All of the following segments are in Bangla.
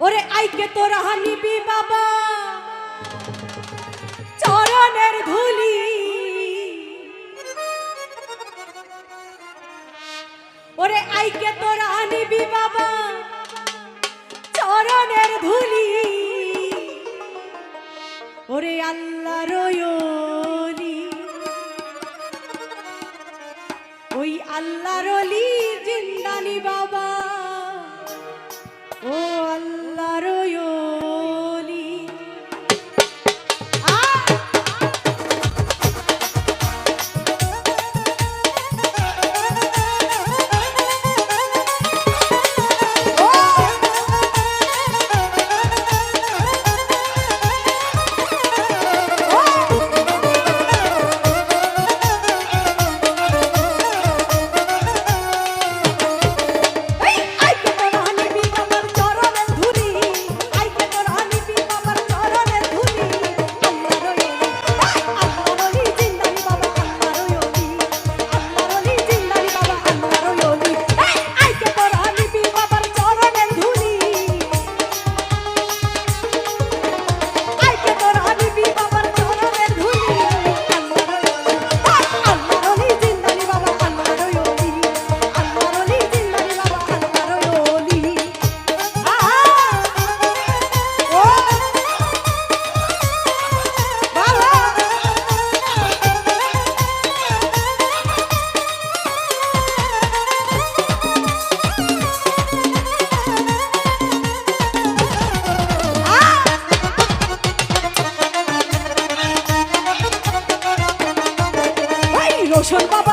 ওরে আইকে তোরা নিবি বাবা। চরণের ধুলি। ওরে আইকে তোরা নিবি বাবা। চরণের ধুলি। ওরে আল্লাহ রয়লি ওই আল্লাহ রলি জিন্দানি বাবা। ও আল্লাহ। রয়লি Which one, Papa?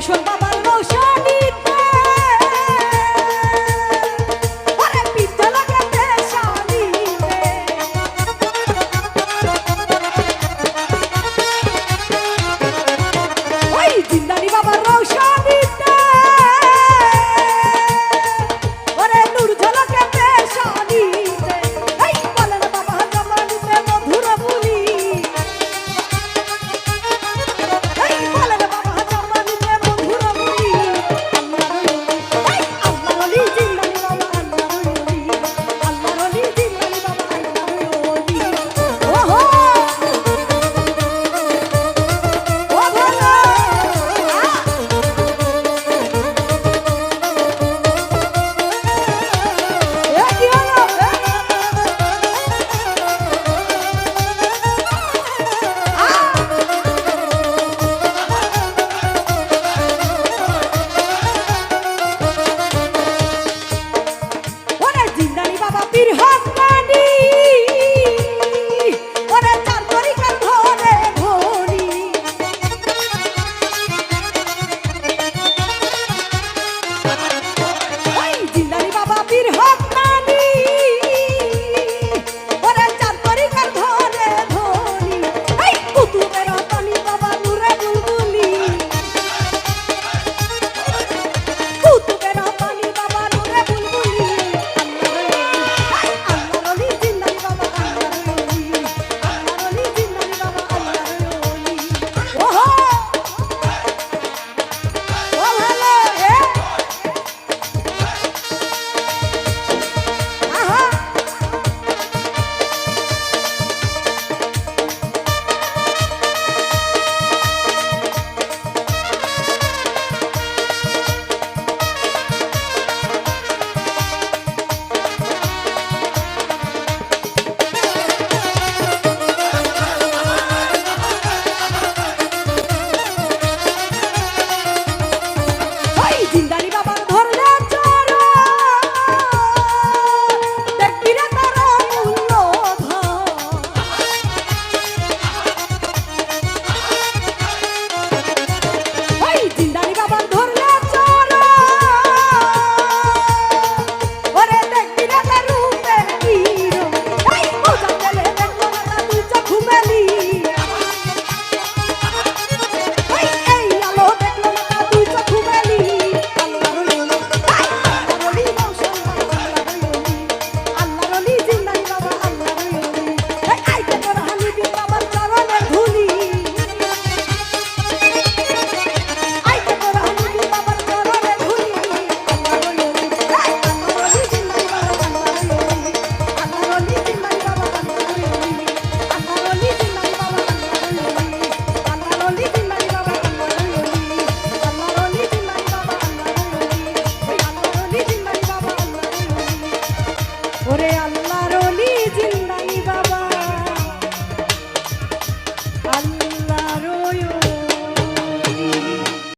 show up.